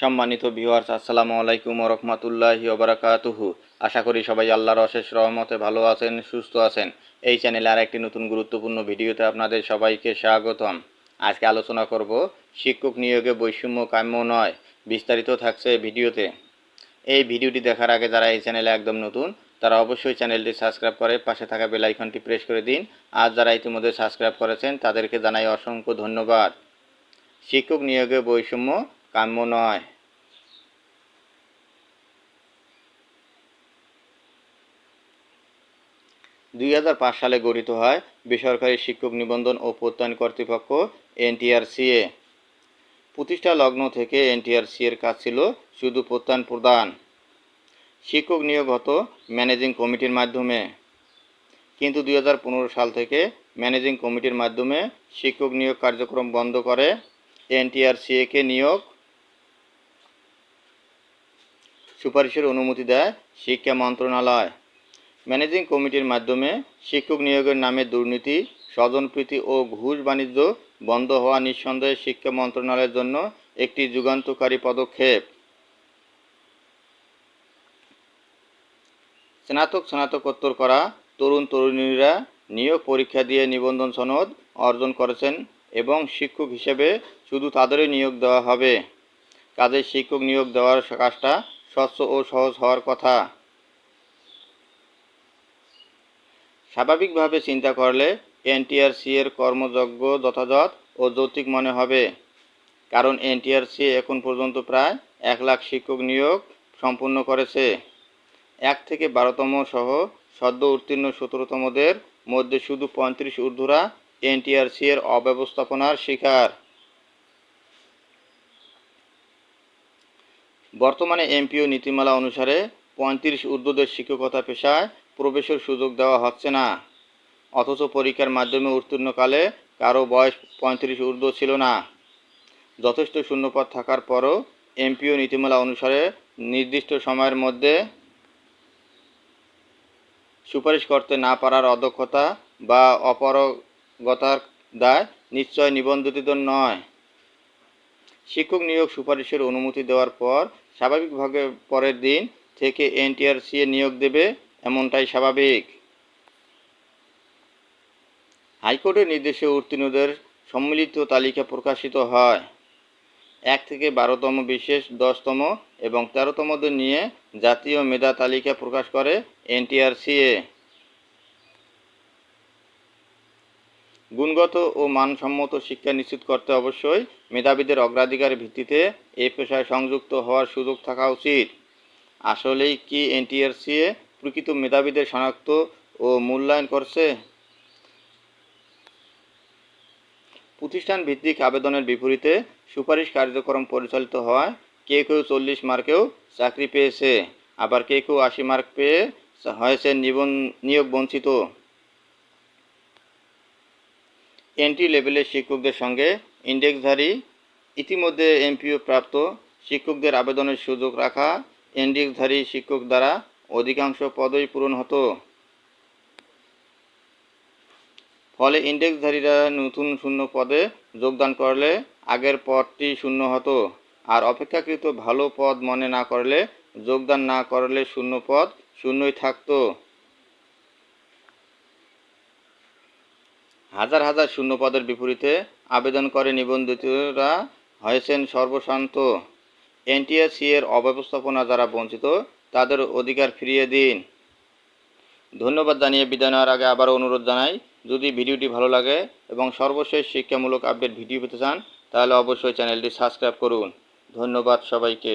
সম্মানিত ভিউয়ার্স আসসালামু আলাইকুম রহমতুল্লাহি ওবরাকাতুহু আশা করি সবাই আল্লাহর অশেষ রহমতে ভালো আছেন, সুস্থ আছেন। এই চ্যানেলে আর একটি নতুন গুরুত্বপূর্ণ ভিডিওতে আপনাদের সবাইকে স্বাগতম। আজকে আলোচনা করব, শিক্ষক নিয়োগে বৈষম্য কাম্য নয়, বিস্তারিত থাকছে ভিডিওতে। এই ভিডিওটি দেখার আগে যারা এই চ্যানেলে একদম নতুন, তারা অবশ্যই চ্যানেলটি সাবস্ক্রাইব করে পাশে থাকা বেল আইকনটি প্রেস করে দিন। আর যারা ইতিমধ্যে সাবস্ক্রাইব করেছেন, তাদেরকে জানাই অসংখ্য ধন্যবাদ। শিক্ষক নিয়োগে বৈষম্য কাম্য নয়। দুই সালে গঠিত হয় বেসরকারি শিক্ষক নিবন্ধন ও প্রত্যয়ন কর্তৃপক্ষ এনটিআরসিএ। প্রতিষ্ঠা লগ্ন থেকে এনটিআরসি এর কাজ ছিল শুধু প্রত্যয়ন প্রদান। শিক্ষক নিয়োগ হতো ম্যানেজিং কমিটির মাধ্যমে। কিন্তু দুই হাজার পনেরো সাল থেকে ম্যানেজিং কমিটির মাধ্যমে শিক্ষক নিয়োগ কার্যক্রম বন্ধ করে। এনটিআরসিএকে নিয়োগ সুপারিশের অনুমতি দেয় শিক্ষা মন্ত্রণালয়। ম্যানেজিং কমিটির মাধ্যমে শিক্ষক নিয়োগের নামে দুর্নীতি, স্বজনপ্রীতি ও ঘুষ বাণিজ্য বন্ধ হওয়া নিঃসন্দেহে শিক্ষা মন্ত্রণালয়ের জন্য একটি যুগান্তকারী পদক্ষেপ। স্নাতক স্নাতকোত্তর করা তরুণ তরুণীরা নিয়োগ পরীক্ষা দিয়ে নিবন্ধন সনদ অর্জন করেছেন এবং শিক্ষক হিসেবে শুধু তাদেরই নিয়োগ দেওয়া হবে। কাজে শিক্ষক নিয়োগ দেওয়ার কাজটা স্বচ্ছ ও সহজ হওয়ার কথা। স্বাভাবিকভাবে চিন্তা করলে এনটিআরসি এর কর্মযজ্ঞ যথাযথ ও যৌক্তিক মনে হবে, কারণ এনটিআরসি এখন পর্যন্ত প্রায় এক লাখ শিক্ষক নিয়োগ সম্পূর্ণ করেছে। এক থেকে বারোতম সহ সদ্য উত্তীর্ণ সতেরোতমদের মধ্যে শুধু পঁয়ত্রিশ ঊর্ধ্বরা এনটিআরসি এর অব্যবস্থাপনার শিকার। বর্তমানে এমপিও নীতিমালা অনুসারে পঁয়ত্রিশ ঊর্ধ্বদের শিক্ষকতা পেশায় প্রবেশের সুযোগ দেওয়া হচ্ছে না। অথচ পরীক্ষার মাধ্যমে উত্তীর্ণকালে কারও বয়স পঁয়ত্রিশ ঊর্ধ্ব ছিল না। যথেষ্ট শূন্যপদ থাকার পরও এমপিও নীতিমালা অনুসারে নির্দিষ্ট সময়ের মধ্যে সুপারিশ করতে না পারার অদক্ষতা বা অপারগতার দায় নিশ্চয় নিবন্ধিত নয়। শিক্ষক নিয়োগ সুপারিশের অনুমতি দেওয়ার পর স্বাভাবিকভাবে পরের দিন থেকে এনটিআরসি এ নিয়োগ দেবে, এমনটাই স্বাভাবিক। হাইকোর্টের নির্দেশে উত্তীর্ণদের সম্মিলিত তালিকা প্রকাশিত হয়। এক থেকে বারোতম বিশেষ, দশতম এবং তেরোতমদের নিয়ে জাতীয় মেধা তালিকা প্রকাশ করে এনটিআরসিএ গুণগত ও মানসম্মত শিক্ষা নিশ্চিত করতে অবশ্যই মেধাবীদের অগ্রাধিকারের ভিত্তিতে এই পেশায় সংযুক্ত হওয়ার সুযোগ থাকা উচিত। আসলেই কি এনটিআরসিএ প্রকৃত মেধাবীদের শনাক্ত ও মূল্যায়ন করছে? প্রতিষ্ঠান ভিত্তিক আবেদনের বিপরীতে সুপারিশ কার্যক্রম পরিচালিত হওয়ায় কেউ কেউ চল্লিশ মার্কেও চাকরি পেয়েছে, আবার কেউ কেউ আশি মার্ক পেয়ে হয়েছে নিবন, নিয়োগ বঞ্চিত। এন্ট্রি লেভেলের শিক্ষকদের সঙ্গে ইন্ডেক্সধারী ইতিমধ্যে এমপিও প্রাপ্ত শিক্ষকদের আবেদনের সুযোগ রাখা ইন্ডেক্সধারী শিক্ষক দ্বারা অধিকাংশ পদই পূরণ হতো। ফলে ইন্ডেক্সধারীরা নতুন শূন্য পদে যোগদান করলে আগের পদটি শূন্য হতো আর অপেক্ষাকৃত ভালো পদ মনে না করলে যোগদান না করলে শূন্য পদ শূন্যই থাকতো। হাজার হাজার শূন্য পদের বিপরীতে আবেদন করে নিবন্ধিতরা হয়েছেন সর্বশান্ত। এনটিএসসি এর অব্যবস্থাপনা যারা বঞ্চিত, তাদের অধিকার ফিরিয়ে দিন। ধন্যবাদ জানিয়ে বিদায় নেওয়ার আগে আবারও অনুরোধ জানাই, যদি ভিডিওটি ভালো লাগে এবং সর্বশেষ শিক্ষামূলক আপডেট ভিডিও পেতে চান, তাহলে অবশ্যই চ্যানেলটি সাবস্ক্রাইব করুন। ধন্যবাদ সবাইকে।